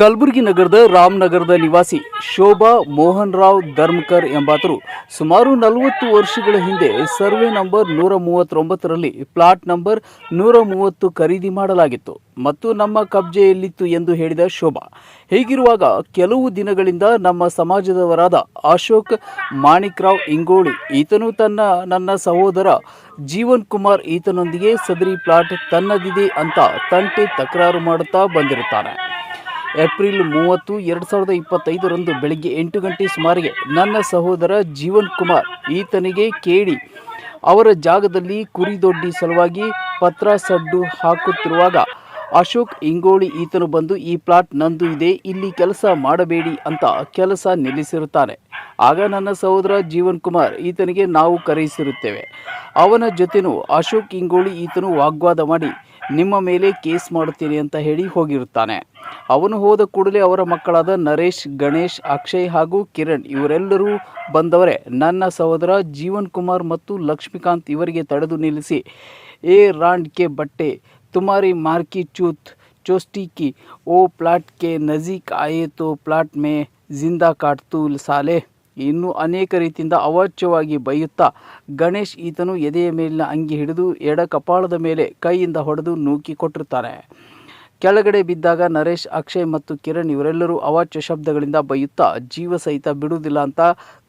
ಕಲಬುರಗಿ ನಗರದ ರಾಮನಗರದ ನಿವಾಸಿ ಶೋಭಾ ಮೋಹನ್ ರಾವ್ ಧರ್ಮಕರ್ ಎಂಬಾತರು ಸುಮಾರು ನಲವತ್ತು ವರ್ಷಗಳ ಹಿಂದೆ ಸರ್ವೆ ನಂಬರ್ ನೂರ ಮೂವತ್ತೊಂಬತ್ತರಲ್ಲಿ ಪ್ಲಾಟ್ ನಂಬರ್ ನೂರ ಮೂವತ್ತು ಖರೀದಿ ಮಾಡಲಾಗಿತ್ತು ಮತ್ತು ನಮ್ಮ ಕಬ್ಜೆಯಲ್ಲಿತ್ತು ಎಂದು ಹೇಳಿದ ಶೋಭಾ. ಹೀಗಿರುವಾಗ ಕೆಲವು ದಿನಗಳಿಂದ ನಮ್ಮ ಸಮಾಜದವರಾದ ಅಶೋಕ್ ಮಾಣಿಕ್ರಾವ್ ಇಂಗೋಳಿ, ಈತನು ತನ್ನ ನನ್ನ ಸಹೋದರ ಜೀವನ್ ಕುಮಾರ್ ಈತನೊಂದಿಗೆ ಸದರಿ ಪ್ಲಾಟ್ ತನ್ನದಿದೆ ಅಂತ ತಂಟೆ ತಕರಾರು ಮಾಡುತ್ತಾ ಬಂದಿರುತ್ತಾನೆ. ಏಪ್ರಿಲ್ ಮೂವತ್ತು, ಎರಡು ಸಾವಿರದ ಇಪ್ಪತ್ತೈದರಂದು ಬೆಳಗ್ಗೆ ಎಂಟು ಗಂಟೆ ಸುಮಾರಿಗೆ ನನ್ನ ಸಹೋದರ ಜೀವನ್ ಕುಮಾರ್ ಈತನಿಗೆ ಕೇಳಿ ಅವರ ಜಾಗದಲ್ಲಿ ಕುರಿದೊಡ್ಡಿ ಸಲುವಾಗಿ ಪತ್ರ ಸಡ್ಡು ಹಾಕುತ್ತಿರುವಾಗ ಅಶೋಕ್ ಇಂಗೋಳಿ ಈತನು ಬಂದು, ಈ ಪ್ಲಾಟ್ ನಂದು ಇದೆ, ಇಲ್ಲಿ ಕೆಲಸ ಮಾಡಬೇಡಿ ಅಂತ ಕೆಲಸ ನಿಲ್ಲಿಸಿರುತ್ತಾನೆ. ಆಗ ನನ್ನ ಸಹೋದರ ಜೀವನ್ ಕುಮಾರ್ ಈತನಿಗೆ ನಾವು ಕರೆಯಿಸಿರುತ್ತೇವೆ. ಅವನ ಜೊತೆನೂ ಅಶೋಕ್ ಇಂಗೋಳಿ ಈತನು ವಾಗ್ವಾದ ಮಾಡಿ ನಿಮ್ಮ ಮೇಲೆ ಕೇಸ್ ಮಾಡುತ್ತೀರಿ ಅಂತ ಹೇಳಿ ಹೋಗಿರುತ್ತಾನೆ. ಅವನು ಹೋದ ಕೂಡಲೇ ಅವರ ಮಕ್ಕಳಾದ ನರೇಶ್, ಗಣೇಶ್, ಅಕ್ಷಯ್ ಹಾಗೂ ಕಿರಣ್ ಇವರೆಲ್ಲರೂ ಬಂದವರೇ. ನನ್ನ ಸಹೋದರ ಜೀವನ್ ಕುಮಾರ್ ಮತ್ತು ಲಕ್ಷ್ಮೀಕಾಂತ್ ಇವರಿಗೆ ತಡೆದು ನಿಲ್ಲಿಸಿ. ಎ ರಾಂಡ್ಕೆ ಬಟ್ಟೆ, ತುಮಾರಿ ಮಾರ್ಕಿ ಚೂತ್ ಚೋಸ್ಟಿ ಕಿ ಓ ಪ್ಲಾಟ್ ಕೆ ನಜೀಕ್ ಆಯೇತೋ ಪ್ಲಾಟ್ ಮೇ ಜಿಂದಾ ಕಾಟ್ತೂಲ್ ಸಾಲೆ. ಇನ್ನು ಅನೇಕ ರೀತಿಯಿಂದ ಅವಾಚ್ಯವಾಗಿ ಬೈಯುತ್ತಾ ಗಣೇಶ್ ಈತನು ಎದೆಯ ಮೇಲಿನ ಅಂಗಿ ಹಿಡಿದು ಎಡ ಕಪಾಳದ ಮೇಲೆ ಕೈಯಿಂದ ಹೊಡೆದು ನೂಕಿ ಕೊಟ್ಟಿರುತ್ತಾನೆ ಕೆಳಗಡೆ ಬಿದ್ದಾಗ ನರೇಶ್, ಅಕ್ಷಯ್ ಮತ್ತು ಕಿರಣ್ ಇವರೆಲ್ಲರೂ ಅವಾಚ್ಯ ಶಬ್ದಗಳಿಂದ ಬೈಯುತ್ತಾ ಜೀವ ಸಹಿತ ಬಿಡುವುದಿಲ್ಲ ಅಂತ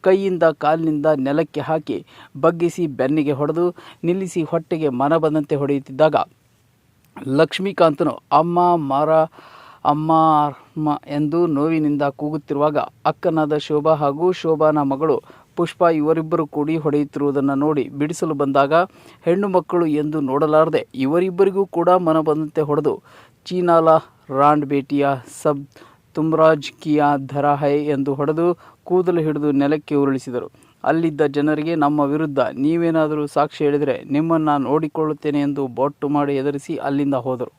ಕೈಯಿಂದ ಕಾಲಿನಿಂದ ನೆಲಕ್ಕೆ ಹಾಕಿ ಬಗ್ಗಿಸಿ ಬೆನ್ನಿಗೆ ಹೊಡೆದು ನಿಲ್ಲಿಸಿ ಹೊಟ್ಟೆಗೆ ಮನ ಬಂದಂತೆ ಹೊಡೆಯುತ್ತಿದ್ದಾಗ ಲಕ್ಷ್ಮೀಕಾಂತನು, ಅಮ್ಮ, ಮಾರ ಅಮ್ಮ ಅಮ್ಮ ಎಂದು ನೋವಿನಿಂದ ಕೂಗುತ್ತಿರುವಾಗ ಅಕ್ಕನಾದ ಶೋಭಾ ಹಾಗೂ ಶೋಭಾನ ಮಗಳು ಪುಷ್ಪ ಇವರಿಬ್ಬರು ಕೂಡಿ ಹೊಡೆಯುತ್ತಿರುವುದನ್ನು ನೋಡಿ ಬಿಡಿಸಲು ಬಂದಾಗ, ಹೆಣ್ಣು ಮಕ್ಕಳು ಎಂದು ನೋಡಲಾರದೆ ಇವರಿಬ್ಬರಿಗೂ ಕೂಡ ಮನ ಬಂದಂತೆ ಹೊಡೆದು, ಚೀನಾಲ ರಾಂಡ್ ಬೇಟಿಯ ಸಬ್ ತುಮ್ರಾಜ್ ಕಿಯಾ ಧರ ಹೈ ಎಂದು ಹೊಡೆದು ಕೂದಲು ಹಿಡಿದು ನೆಲಕ್ಕೆ ಉರುಳಿಸಿದರು. ಅಲ್ಲಿದ್ದ ಜನರಿಗೆ ನಮ್ಮ ವಿರುದ್ಧ ನೀವೇನಾದರೂ ಸಾಕ್ಷಿ ಹೇಳಿದರೆ ನಿಮ್ಮನ್ನು ನೋಡಿಕೊಳ್ಳುತ್ತೇನೆ ಎಂದು ಬೊಟ್ಟು ಮಾಡಿ ಎದುರಿಸಿ ಅಲ್ಲಿಂದ ಹೋದರು.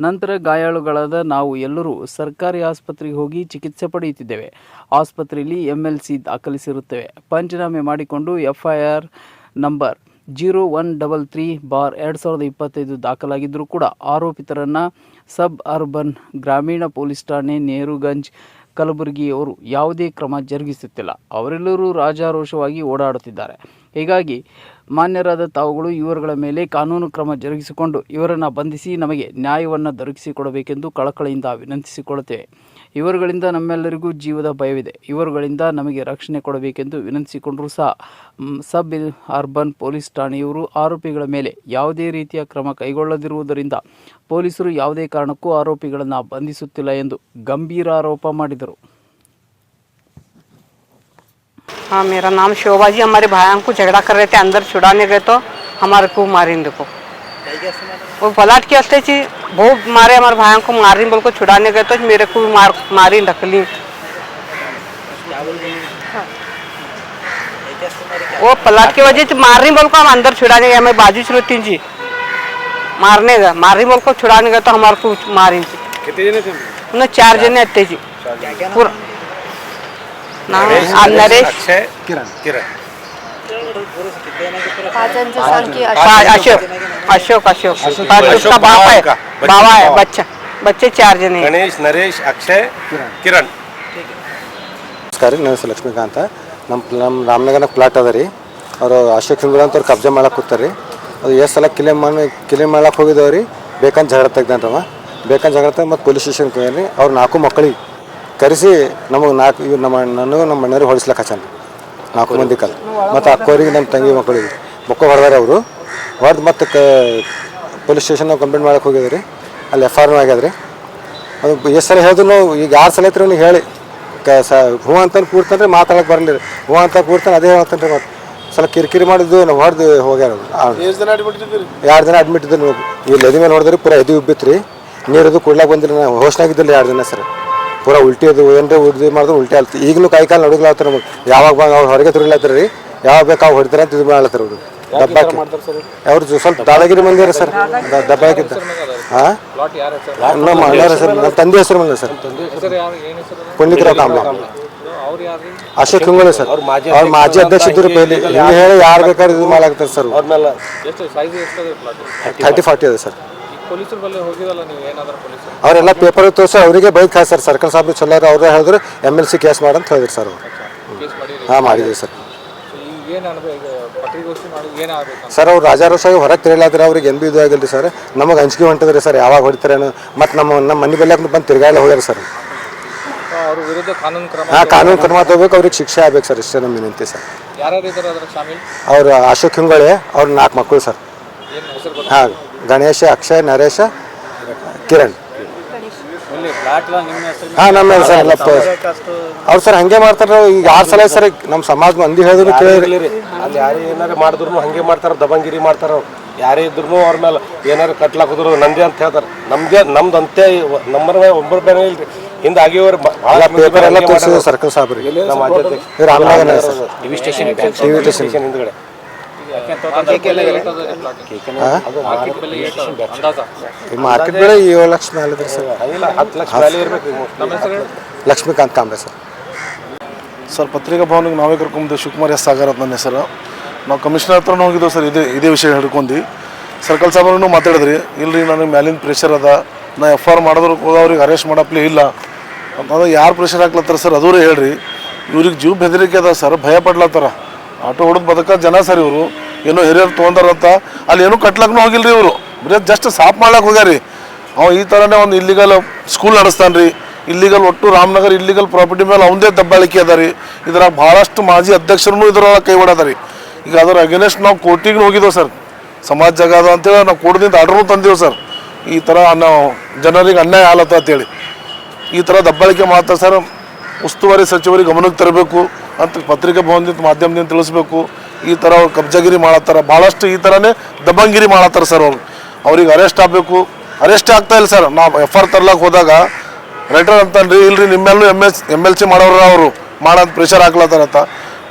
ನಂತರ ಗಾಯಾಳುಗಳಾದ ನಾವು ಎಲ್ಲರೂ ಸರ್ಕಾರಿ ಆಸ್ಪತ್ರೆಗೆ ಹೋಗಿ ಚಿಕಿತ್ಸೆ ಪಡೆಯುತ್ತಿದ್ದೇವೆ. ಆಸ್ಪತ್ರೆಯಲ್ಲಿ ಎಂ ಎಲ್ ಸಿ ದಾಖಲಿಸಿರುತ್ತೇವೆ. ಪಂಚನಾಮೆ ಮಾಡಿಕೊಂಡು F I R number zero one double three bar ಎರಡು ಸಾವಿರದ ಇಪ್ಪತ್ತೈದು ದಾಖಲಾಗಿದ್ದರೂ ಕೂಡ ಆರೋಪಿತರನ್ನು ಸಬ್ ಅರ್ಬನ್ ಗ್ರಾಮೀಣ ಪೊಲೀಸ್ ಠಾಣೆ ನೆಹರುಗಂಜ್ ಕಲಬುರಗಿಯವರು ಯಾವುದೇ ಕ್ರಮ ಜರುಗಿಸುತ್ತಿಲ್ಲ. ಅವರೆಲ್ಲರೂ ರಾಜಾರೋಷವಾಗಿ ಓಡಾಡುತ್ತಿದ್ದಾರೆ. ಹೀಗಾಗಿ ಮಾನ್ಯರಾದ ತಾವುಗಳು ಇವರುಗಳ ಮೇಲೆ ಕಾನೂನು ಕ್ರಮ ಜರುಗಿಸಿಕೊಂಡು ಇವರನ್ನು ಬಂಧಿಸಿ ನಮಗೆ ನ್ಯಾಯವನ್ನು ದೊರಕಿಸಿಕೊಡಬೇಕೆಂದು ಕಳಕಳಿಯಿಂದ ವಿನಂತಿಸಿಕೊಳ್ಳುತ್ತೇವೆ. ಇವರುಗಳಿಂದ ನಮ್ಮೆಲ್ಲರಿಗೂ ಜೀವದ ಭಯವಿದೆ. ಇವರುಗಳಿಂದ ನಮಗೆ ರಕ್ಷಣೆ ಕೊಡಬೇಕೆಂದು ವಿನಂತಿಸಿಕೊಂಡರೂ ಸಹ ಸಬ್ ಅರ್ಬನ್ ಪೊಲೀಸ್ ಠಾಣೆಯವರು ಆರೋಪಿಗಳ ಮೇಲೆ ಯಾವುದೇ ರೀತಿಯ ಕ್ರಮ ಕೈಗೊಳ್ಳದಿರುವುದರಿಂದ ಪೊಲೀಸರು ಯಾವುದೇ ಕಾರಣಕ್ಕೂ ಆರೋಪಿಗಳನ್ನು ಬಂಧಿಸುತ್ತಿಲ್ಲ ಎಂದು ಗಂಭೀರ ಆರೋಪ ಮಾಡಿದರು. हाँ मेरा नाम शोभा जी। हमारे भाइयों को झगड़ा कर रहे थे अंदर छुड़ाने गए तो हमारे को मारी देखो वो पलाट के हस्ते थी वो मारे हमारे भाइयों को मारी बोल को छुड़ाने गए तो मेरे को भी मार मारी ढकली वो पलाट की वजह से मार रही बोल को हम अंदर छुड़ाने गए। हमें बाजू छुड़ती जी। मारने गए मार रही बोल को छुड़ाने गए तो हमारे को मारी थी कितने जने थे? चार जने आते जी। पूरा नाम आ, नरेश अक्षय किरण किरण पाचनचं सांग की हाँ, अशोक अशोक अशोक अशोक, और अशोक उसका बाप बाबा है का, बच्चे बाबा है बाबा। बच्चा बच्चे चार जने हैं ಗಣೇಶ್ ನರೇಶ್ ಅಕ್ಷಯ್ ಕಿರಣ್ ನಮಸ್ಕಾರ ರೀ ನನ್ನ ಹೆಸರು ಲಕ್ಷ್ಮೀಕಾಂತ ನಮ್ಮ ನಮ್ಮ ರಾಮನಗರ ಪ್ಲಾಟ್ ಅದ ರೀ ಅವರು ಅಶೋಕ್ ಸಿಂಗ್ಳ ಅಂತ ಅವ್ರು ಕಬ್ಜಾ ಮಾಡಕ್ಕೆ ಕೂತಾರೆ ರೀ ಅದು ಎಷ್ಟು ಸಲ ಕಿಲೆ ಮಾಡಿ ಕಿಲೆ ಮಾಡಕ್ಕೆ ಹೋಗಿದ್ದೇವೆ ರೀ ಬೇಕಂತ ಜಗಳ ತೆಗ್ದಾನವ ಬೇಕಂತ ಜಗಳ ತೆಗ್ದು ಮತ್ತು ಪೊಲೀಸ್ ಸ್ಟೇಷನ್ಗೆ ಹೋಗ್ಯಾನ ರೀ ಅವ್ರು ನಾಲ್ಕು ಮಕ್ಕಳಿಗೆ ಕರೆಸಿ ನಮಗೆ ನಾಲ್ಕು ಇವ್ರು ನಮ್ಮ ನನಗೂ ನಮ್ಮ ಮನೆಯವ್ರಿಗೆ ಹೊಡಿಸ್ಲಕ್ಕೆ ಹಚ್ಚಾನ. ನಾಲ್ಕು ಮಂದಿ ಕಲ್. ಮತ್ತು ಅಕ್ಕೋರಿಗೆ ನಮ್ಮ ತಂಗಿ ಮಕ್ಕಳಿಗೆ ಬೊಕ್ಕ ಹೊಡೆದಾರೆ ಅವರು. ಹೊಡೆದು ಮತ್ತು ಕ ಪೊಲೀಸ್ ಸ್ಟೇಷನ್ನಾಗ ಕಂಪ್ಲೇಂಟ್ ಮಾಡಕ್ಕೆ ಹೋಗಿದ್ರಿ ಅಲ್ಲಿ ಎಫ್ ಆರ್ ಆಗ್ಯಾದ್ರಿ ಅದು ಎಷ್ಟು ಸಲ ಹೇಳಿದ್ರು ಈಗ ಯಾರು ಸಲ ಐತ್ರಿ ಅವ್ನಿಗೆ ಹೇಳಿ. ಕ ಸ ಹ್ಞೂ ಅಂತ ಕೂಡ್ತಾನೆ ರೀ ಮಾತಾಡಕ್ಕೆ ಬರಲಿ ರೀ. ಹ್ಞೂ ಅಂತ ಕೂಡ್ತಾನೆ ಅದೇ ಹೇಳ್ತಾನೆ ರೀ ಮತ್ತೆ ಸಲ ಕಿರಿಕಿರಿ ಮಾಡಿದ್ದು ನಾವು ಹೊಡೆದು ಹೋಗ್ಯಾರ ಎರಡು ದಿನ ಅಡ್ಮಿಟ್ ಇದ್ದು ಇಲ್ಲಿ ಎದಿ ಮೇಲೆ ಹೊಡೆದ್ರಿ ಪೂರ ಎದಿ ಉಬ್ಬಿತ್ತು ರೀ ನೀರದು ಕುಡ್ಲಾಕ್ ಬಂದಿಲ್ಲ ನಾವು ಹೋಸ್ನಾಗಿದ್ದಿಲ್ಲ ಎರಡು ದಿನ ಸರ್. ಪೂರ ಉಲ್ಟಿ ಅದು ಏನ್ರಿ ಉದ್ದಿ ಮಾಡಿದ್ರೆ ಉಲ್ಟಿ ಆಯ್ತು ಈಗಲೂ ಕೈ ಕಾಲು ನಡುಗ್ಲಾತ್ತಾರ ನಮಗೆ. ಯಾವಾಗ ಬಂದು ಅವ್ರು ಹೊರಗೆ ತಿರುಗ್ಲಾತ್ತಾರ ರೀ. ಯಾವಾಗ ಬೇಕು ಅವ್ರು ಹೊಡಿತಾರೆ ಅಂತ ಇದು ಮಾಡ್ಲತ್ತಾರ ಅವರು. ದಬ್ಬಾಕಿ. ಅವ್ರು? ಸ್ವಲ್ಪ ದಾದಾಗಿರಿ ಮಂದಿರ ಸರ್. ದಬ್ಬ ಹಾಕಿದ್ದ ಹಾಂ ನಮ್ಮ ಅಣ್ಣರ ಸರ್ ನಮ್ಮ ತಂದೆ ಹೆಸರು ಬಂದ ಸರ್. ಪುಣ್ಯಕರ ಕಾಮ ಅಶೋಕ್ ಹಿಂಗೋಳಿ ಸರ್. ಅವ್ರ ಮಾಜಿ ಅಧ್ಯಕ್ಷ ಇದ್ರು ಪೈಲಿ. ಹಿಂಗೆ ಹೇಳಿ ಯಾರು ಬೇಕಾದ್ರೆ ಇದು ಮಾಡಾಕ್ತಾರೆ ಸರ್. ತರ್ಟಿ ಫಾರ್ಟಿ ಅದ ಸರ್. ಪೊಲೀಸರ ಬಳಿ ಹೋಗಿದಲ್ಲ ನೀವು? ಏನಾದರೂ ಪೊಲೀಸರು? ಅವರೆಲ್ಲ ಪೇಪರ್ ತೋರಿಸಿ ಅವರಿಗೆ ಬೈಕ್ ಹಾಕಿ ಸರ್. ಸರ್ಕಲ್ ಸಾಹೇಬ್ ಚಲೋ ಅವ್ರೇ ಹೇಳಿದ್ರು ಎಂ ಎಲ್ ಸಿ ಕೇಸ್ ಮಾಡಂತ ಹೇಳಿದ್ರು ಸರ್ ಅವರು. ಕೇಸ್ ಮಾಡಿರಿ. ಹಾಂ ಮಾಡಿದ್ದೀವಿ ಸರ್. ಈಗ ಏನು ಅನ್ಬೇಕು ಈಗ ಪತ್ರಿಕಾಗೋಷ್ಠಿ ಮಾಡಿ ಏನಾಗಬೇಕು ಸರ್ ಅವ್ರು ರಾಜಾರೋಸಾಗಿ ಹೊರಗೆ ತಿರುಗಾದ್ರೆ ಅವ್ರಿಗೆ ಏನು ಬಿ ಇದು ಆಗಿಲ್ಲ ಸರ್. ನಮಗೆ ಅಂಜಿಕೆ ಹೊಂಟದ್ರಿ ಸರ್ ಯಾವಾಗ ಹೊಡಿತಾರೇನು ಮತ್ತು ನಮ್ಮ ನಮ್ಮ ಮನೆ ಬೆಲೆ ಬಂದು ತಿರ್ಗಾಡಿ ಹೋಗ್ಯಾರ ಸರ್. ಅವ್ರ ವಿರುದ್ಧ ಕಾನೂನು ಕ್ರಮ ಹಾಂ ಕಾನೂನು ಕ್ರಮ ತಗೋಬೇಕು ಅವ್ರಿಗೆ ಶಿಕ್ಷೆ ಆಗ್ಬೇಕು ಸರ್ ಇಷ್ಟೇ ನಮ್ಮ ವಿನಂತಿ ಸರ್. ಯಾರ್ಯಾರು ಇದ್ದಾರೆ ಅದ್ರ ಶಾಮಿಲ್? ಅವ್ರು ಅಶೋಕ್ ಹಿಂಗೊಳೆ ಅವ್ರ ನಾಲ್ಕು ಮಕ್ಕಳು ಸರ್. ಏನು ಹೆಸರು ಗೊತ್ತಾ? ಹಾಂ ಗಣೇಶ ಅಕ್ಷಯ್ ನರೇಶ ಕಿರಣ್. ಹಾಂ ನಮ್ಮ ಸರ್ ಎಲ್ಲ ಅವ್ರು ಸರ್ ಹಂಗೆ ಮಾಡ್ತಾರೆ ಈಗ ಆರು ಸಲ ಸರ್ ನಮ್ಮ ಸಮಾಜ ಮಂದಿ ಹೇಳಿದ್ರು ಕೇಳಿರಿ ಅಲ್ಲಿ ಯಾರೇ ಏನಾರು ಮಾಡಿದ್ರು ಹಂಗೆ ಮಾಡ್ತಾರ ದಬಂಗಿರಿ ಮಾಡ್ತಾರ ಅವ್ರು. ಯಾರೇ ಇದ್ರು ಅವ್ರ ಮೇಲೆ ಏನಾರು ಕಟ್ಲಾಕಿದ್ರು ನಂದಿ ಅಂತ ಹೇಳ್ತಾರೆ. ನಮ್ದೇ ನಮ್ದು ಅಂತೆ ನಂಬರ್ ಒಂಬರ್ ಬೇರೆ ಇಲ್ರಿ. ಹಿಂದೆ ಆಗಿವ್ರು ಭಾಳ ಪೇಪರ್ ಎಲ್ಲ ತೋರಿಸಿದ್ರು ಸರ್ಕಲ್ ಸಾಬ್ರಿ. ನಮ್ಮ ಅಧ್ಯಕ್ಷ ಟಿವಿ ಸ್ಟೇಷನ್ ಟಿವಿ ಸ್ಟೇಷನ್ ಹಿಂದ್ಗಡೆ. ಈ ಮಾರ್ಕೆಟ್ ಬೆಲೆ ಏಳು ಲಕ್ಷ ಮೇಲೆ ಇದ್ರಿ sir. Lakshmikanth Kambe sir. Sir ಪತ್ರಿಕಾ ಭವನಿಗೆ ನಾವೇ ಕರ್ಕೊಂಬಂದು ಶಿವಕುಮಾರ್ ಎಸ್ ಸಾಗರ್ ಅಂತ ನನ್ನ ಹೆಸರು. ನಾವು ಕಮಿಷನರ್ ಹತ್ರನೂ ಹೋಗಿದ್ದೆವು ಸರ್ ಇದೇ ಇದೇ ವಿಷಯ ಹಿಡ್ಕೊಂಡು. ಸರ್ಕಲ್ ಸಾಹೇಬ್ರನ್ನು ಮಾತಾಡಿದ್ರಿ. ಇಲ್ರಿ ನನಗೆ ಮ್ಯಾಲಿನ ಪ್ರೆಷರ್ ಅದ. ನಾ ಎಫ್ ಆರ್ ಮಾಡಿದ್ರು ಹೋದವ್ರಿಗೆ ಅವ್ರಿಗೆ ಅರೆಸ್ಟ್ ಮಾಡಪ್ಲೇ ಇಲ್ಲ. ಅಂತಂದ್ರೆ ಯಾರು ಪ್ರೆಷರ್ ಹಾಕ್ಲತ್ತಾರ ಸರ್ ಅದೂರೇ ಹೇಳ್ರಿ. ಇವ್ರಿಗೆ ಜೀವ ಬೆದರಿಕೆ ಅದ ಸರ್ ಭಯ ಪಡ್ಲತ್ತಾರ. ಆಟೋ ಹೊಡೆದು ಬದಕ ಜನ ಸರ್ ಇವರು. ಏನೋ ಹಿರಿಯರು ತೊಗೊಂಡಾರಂತ. ಅಲ್ಲಿ ಏನೂ ಕಟ್ಲಕ್ಕೂ ಹೋಗಿಲ್ರಿ ಇವರು. ಬರೀ ಜಸ್ಟ್ ಸಾಫ್ ಮಾಡ್ಲಕ್ಕೆ ಹೋಗ್ಯಾರಿ. ಅವ ಈ ಥರನೇ ಒಂದು ಇಲ್ಲಿಗಲ್ ಸ್ಕೂಲ್ ನಡೆಸ್ತಾನೆ ರೀ ಇಲ್ಲಿಗಲ್ ಒಟ್ಟು ರಾಮನಗರ ಇಲ್ಲಿಗಲ್ ಪ್ರಾಪರ್ಟಿ ಮೇಲೆ ಅವಂದೇ ದಬ್ಬಾಳಿಕೆ ಅದ ರೀ ಇದ್ರಾಗ ಭಾಳಷ್ಟು ಮಾಜಿ ಅಧ್ಯಕ್ಷರನ್ನು ಇದ್ರೊಳಗೆ ಕೈ ರೀ ಈಗ ಅದರ ಅಗೇನೆಸ್ಟ್ ನಾವು ಕೋರ್ಟಿಗೆ ಹೋಗಿದ್ದೇವೆ ಸರ್. ಸಮಾಜ ಜಾಗ ಅದ ಅಂತೇಳಿ ನಾವು ಕೋರ್ಟ್ದಿಂದ ಆರ್ಡ್ರೂ ತಂದೆವು ಸರ್. ಈ ಥರ ನಾವು ಜನರಿಗೆ ಅನ್ಯಾಯ ಆಲತ್ತ ಅಂತೇಳಿ. ಈ ಥರ ದಬ್ಬಾಳಿಕೆ ಮಾಡ್ತಾರೆ ಸರ್ ಉಸ್ತುವಾರಿ ಸಚಿವರಿಗೆ ಗಮನಕ್ಕೆ ತರಬೇಕು. ಅಂತ ಪತ್ರಿಕಾ ಭವನದಿಂದ ಮಾಧ್ಯಮದಿಂದ ತಿಳಿಸ್ಬೇಕು. ಈ ಥರ ಅವ್ರು ಕಬ್ಜಾಗಿರಿ ಮಾಡತ್ತಾರ. ಭಾಳಷ್ಟು ಈ ಥರನೇ ದಬ್ಬಂಗಿರಿ ಮಾಡತ್ತಾರ ಸರ್ ಅವ್ರು. ಅವ್ರಿಗೆ ಅರೆಸ್ಟ್ ಆಗಬೇಕು. ಅರೆಸ್ಟ್ ಆಗ್ತಾ ಇಲ್ಲ ಸರ್. ನಾವು ಎಫ್ ಆರ್ ತರ್ಲಾಕ್ ಹೋದಾಗ ರೈಟರ್ ಅಂತನ್ರಿ ಇಲ್ರಿ, ನಿಮ್ಮೆಲ್ಲೂ M S M L C ಮಾಡೋರು ಅವರು. ಮಾಡೋದು ಪ್ರೆಷರ್ ಹಾಕ್ಲತ್ತಾರಂತ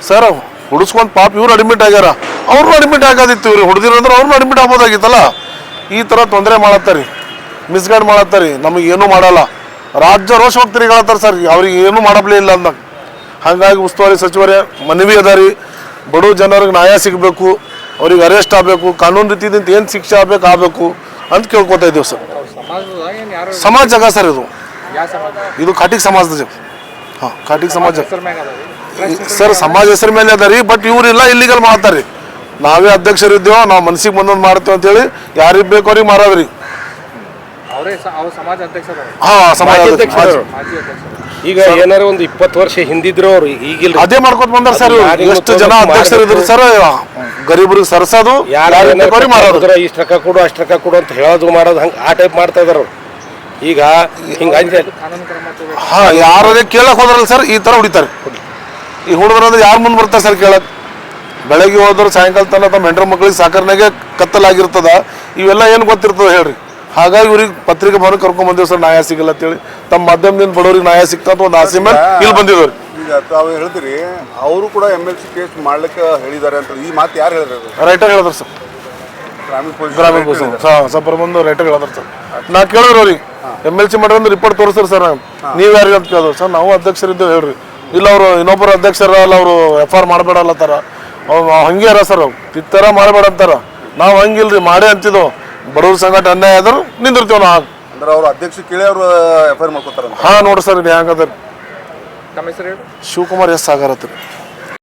ಸರ್ ಹುಡಿಸ್ಕೊಂಡು ಪಾಪ ಇವ್ರು ಅಡ್ಮಿಟ್ ಆಗ್ಯಾರ. ಅವ್ರನ್ನೂ ಅಡ್ಮಿಟ್ ಆಗೋದಿತ್ತು ಇವ್ರು. ಹುಡ್ದಿರಂದ್ರೆ ಅವ್ರನ್ನೂ ಅಡ್ಮಿಟ್ ಆಗ್ಬೋದಾಗಿತ್ತಲ್ಲ. ಈ ಥರ ತೊಂದರೆ ಮಾಡತ್ತಾರಿ. ಮಿಸ್ಗೈಡ್ ಮಾಡತ್ತಾರಿ. ನಮಗೆ ಏನೂ ಮಾಡಲ್ಲ. ರಾಜ್ಯ ರೋಷವಾಗಿ ತಿರುಗಾಳತ್ತಾರ ಸರ್. ಅವ್ರಿಗೆ ಏನೂ ಮಾಡಬ್ಲೇ ಇಲ್ಲ ಅಂದಾಗ. ಹಾಗಾಗಿ ಉಸ್ತುವಾರಿ ಸಚಿವರೇ ಮನವಿ ಅದ ರೀ. ಬಡವ ಜನರಿಗೆ ನ್ಯಾಯ ಸಿಗಬೇಕು ಅವ್ರಿಗೆ ಅರೆಸ್ಟ್ ಆಗಬೇಕು ಕಾನೂನು ರೀತಿಯಿಂದ ಏನು ಶಿಕ್ಷೆ ಆಗಬೇಕು ಆಗಬೇಕು ಅಂತ ಕೇಳ್ಕೊತಾ ಇದ್ದೀವಿ ಸರ್. ಸಮಾಜ ಜಗ ಸರ್ ಇದು. ಇದು ಕಾಟಿಕ್ ಸಮಾಜದ ಜಗ. ಹಾಂ ಕಾಟಿಕ್ ಸಮಾಜ ರೀ ಸರ್ ಸಮಾಜ ಹೆಸರು ಮೇಲೆ ಅದ ರೀ ಬಟ್ ಇವರೆಲ್ಲ ಇಲ್ಲಿಗಲ್ ಮಾಡ್ತಾರೆ. ನಾವೇ ಅಧ್ಯಕ್ಷರಿದ್ದೇವೆ ನಾವು ಮನಸ್ಸಿಗೆ ಬಂದೊಂದು ಮಾಡ್ತೇವೆ ಅಂತೇಳಿ ಯಾರಿಗೆ ಬೇಕು ಅವ್ರಿಗೆ ಮಾರಾವ್ರಿ. ಹಾಂ ಸಮಾಜ ಅಧ್ಯಕ್ಷ ಈಗ ಏನಾರ ಒಂದು ಇಪ್ಪತ್ತು ವರ್ಷ ಹಿಂದಿದ್ರು ಅವ್ರು ಈಗಿಲ್ಲ ಅದೇ ಮಾಡ್ಕೊತ ಬಂದಾರ ಸರ್. ಇವ್ರು. ಎಷ್ಟು ಜನ ಅಧ್ಯಕ್ಷರು ಇದ್ರು ಸರ್ ಗರೀಬರಿಗೆ ಸರ್ಸೋದು ಯಾರು ಇಷ್ಟು ರೊಕ್ಕ ಕೊಡು ಅಷ್ಟು ರೊಕ್ಕ ಕೊಡು ಅಂತ ಹೇಳೋದು ಮಾಡೋದು ಹಂಗೆ ಆ ಟೈಪ್ ಮಾಡ್ತಾ ಇದಾರೆ ಅವ್ರು. ಈಗ ಹಿಂಗೆ ಅಂಜೆ ಅದೇ ತಗೋಬೇಕು ಹಾ ಯಾರದೇ ಕೇಳಕ್ ಹೋದ್ರಲ್ಲ ಸರ್ ಈ ತರ ಹೊಡಿತಾರೆ. ಈ ಹುಡುಗರಂದ್ರೆ ಯಾರು ಮುಂದೆ ಬರ್ತಾರೆ ಸರ್ ಕೇಳಕ್? ಬೆಳಗ್ಗೆ ಹೋದ್ರು ಸಾಯಂಕಾಲ ತನಕ ತಮ್ಮ ಹೆಂಡ್ರ ಮಕ್ಳಿಗೆ ಸಾಕರ್ನಾಗೆ ಕತ್ತಲಾಗಿರ್ತದ. ಇವೆಲ್ಲ ಏನು ಗೊತ್ತಿರ್ತದ ಹೇಳ್ರಿ. ಹಾಗಾಗಿ ಇವ್ರಿಗೆ ಪತ್ರಿಕೆ ಬರೋ ಕರ್ಕೊಂಡ್ ಬಂದಿವ್ ಸರ್ ನ್ಯಾಯ ಸಿಗಲ್ಲ ಅಂತೇಳಿ ತಮ್ಮ ಮಾಧ್ಯಮದಿಂದ ಬಡವ್ರಿಗೆ ನ್ಯಾಯ ಸಿಗ್ತಂತ ಒಂದು ಆಸೆ ಮೇಲೆ ಇಲ್ಲಿ ಬಂದಿದ್ದೇವೆ ಈಗ ತಾವು ಹೇಳಿದ್ರಿ ಅವರು ಕೂಡ ಎಂ ಎಲ್ ಸಿ ಕೇಸ್ ಮಾಡ್ಲಿಕ್ಕೆ ಹೇಳಿದ್ದಾರೆ ಅಂತ. ಈ ಮಾತು ಯಾರು ಹೇಳಿದ್ರು? ರೈಟರ್ ಹೇಳಿದ್ರು ಸರ್. ಗ್ರಾಮೀಣ ಪೊಲೀಸ್ ಗ್ರಾಮೀಣ ರೈಟರ್ ಹೇಳಿದ್ರು ಸರ್. ನಾ ಕೇಳಿದ್ರು ಅವ್ರಿಗೆ. ಎಂ ಎಲ್ ಸಿ ಮಾಡಿದ್ರೆ ರಿಪೋರ್ಟ್ ತೋರಿಸ್ರಿ ಸರ್ ನೀವು ಯಾರಿಗೆ ಅಂತ ಕೇಳಿದ್ರು. ಸರ್ ನಾವು ಅಧ್ಯಕ್ಷರಿದ್ದೇವೆ ಹೇಳ್ರಿ. ಇಲ್ಲ ಅವರು ಇನ್ನೊಬ್ಬರು ಅಧ್ಯಕ್ಷರಲ್ಲ ಅವರು ಎಫ್ ಆರ್ ಮಾಡಬೇಡಲ್ಲತ್ತಾರ ಅವ್ರು ಹಂಗೆ ಅರ ಸರ್ ತಿತ್ತರ ಮಾಡಬೇಡ ಅಂತಾರ. ನಾವು ಹಂಗಿಲ್ರಿ ಮಾಡೇ ಅಂತಿದ್ದೋ ಬಡವ್ರ ಸಂಗಟ ಅನ್ಯಾಯ ಆದ್ರೂ ನಿಂದಿರ್ತೀವಿ ನಾವು. ಅಂದ್ರೆ ಅವ್ರು ಅಧ್ಯಕ್ಷ ಕೇಳಿ ಅವರು ಎಫ್ ಐ ಆರ್ ಮಾಡ್ಕೋತಾರ ಹಾಂ ನೋಡ್ರಿ ಸರ್ ಇದು ಹೆಂಗದ? ತಮ್ಮ ಹೆಸರು ಹೇಳಿ? ಶಿವಕುಮಾರ್ ಎಸ್ ಸಾಗರ್ ಹತ್ರ